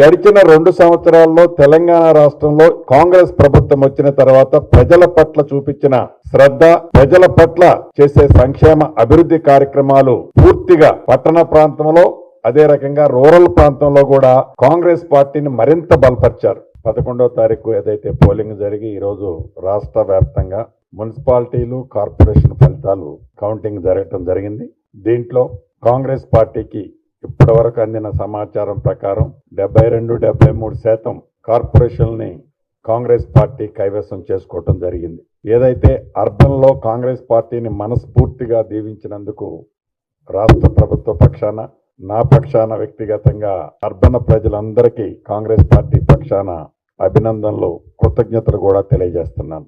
గడిచిన రెండు సంవత్సరాల్లో తెలంగాణ రాష్ట్రంలో కాంగ్రెస్ ప్రభుత్వం వచ్చిన తర్వాత ప్రజల పట్ల చూపించిన శ్రద్ధ ప్రజల పట్ల చేసే సంక్షేమ అభివృద్ధి కార్యక్రమాలు పూర్తిగా పట్టణ ప్రాంతంలో అదే రకంగా రూరల్ ప్రాంతంలో కూడా కాంగ్రెస్ పార్టీని మరింత బలపరిచారు. పదకొండవ తారీఖు ఏదైతే పోలింగ్ జరిగి ఈరోజు రాష్ట్ర వ్యాప్తంగా మున్సిపాలిటీలు కార్పొరేషన్ ఫలితాలు కౌంటింగ్ జరగటం జరిగింది. దీంట్లో కాంగ్రెస్ పార్టీకి ఇప్పటివరకు అందిన సమాచారం ప్రకారం డెబ్బై రెండు డెబ్బై మూడు శాతం కార్పొరేషన్ని కాంగ్రెస్ పార్టీ కైవసం చేసుకోవటం జరిగింది. ఏదైతే అర్బన్లో కాంగ్రెస్ పార్టీని మనస్ఫూర్తిగా దీవించినందుకు రాష్ట్ర ప్రభుత్వ పక్షాన నా పక్షాన వ్యక్తిగతంగా అర్బన ప్రజలందరికీ కాంగ్రెస్ పార్టీ పక్షాన అభినందనలు కృతజ్ఞతలు కూడా తెలియజేస్తున్నాను.